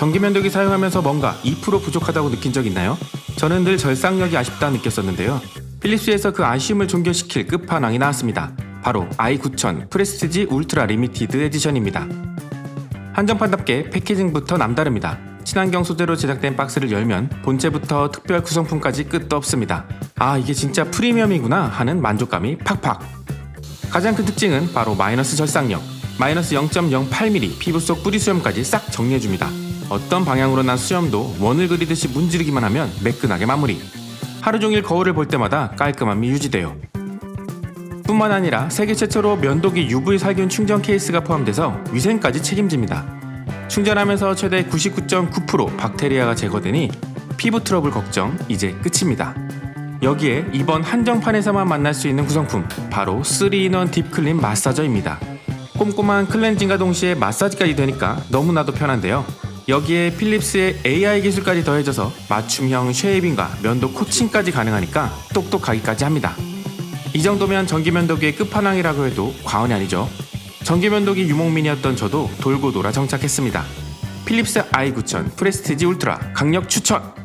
전기면도기 사용하면서 뭔가 2% 부족하다고 느낀 적 있나요? 저는 늘 절상력이 아쉽다 느꼈었는데요. 필립스에서 그 아쉬움을 종결시킬 끝판왕이 나왔습니다. 바로 i9000 프레스티지 울트라 리미티드 에디션입니다. 한정판답게 패키징부터 남다릅니다. 친환경 소재로 제작된 박스를 열면 본체부터 특별 구성품까지 끝도 없습니다. 아 이게 진짜 프리미엄이구나 하는 만족감이 팍팍. 가장 큰 특징은 바로 마이너스 절상력. 마이너스 0.08mm 피부 속 뿌리 수염까지 싹 정리해줍니다. 어떤 방향으로 난 수염도 원을 그리듯이 문지르기만 하면 매끈하게 마무리. 하루 종일 거울을 볼 때마다 깔끔함이 유지돼요. 뿐만 아니라 세계 최초로 면도기 UV 살균 충전 케이스가 포함돼서 위생까지 책임집니다. 충전하면서 최대 99.9% 박테리아가 제거되니 피부 트러블 걱정 이제 끝입니다. 여기에 이번 한정판에서만 만날 수 있는 구성품 바로 3인원 딥클린 마사저입니다. 꼼꼼한 클렌징과 동시에 마사지까지 되니까 너무나도 편한데요. 여기에 필립스의 AI 기술까지 더해져서 맞춤형 쉐이빙과 면도 코칭까지 가능하니까 똑똑하기까지 합니다. 이 정도면 전기면도기의 끝판왕이라고 해도 과언이 아니죠. 전기면도기 유목민이었던 저도 돌고 돌아 정착했습니다. 필립스 i9000 프레스티지 울트라 강력 추천!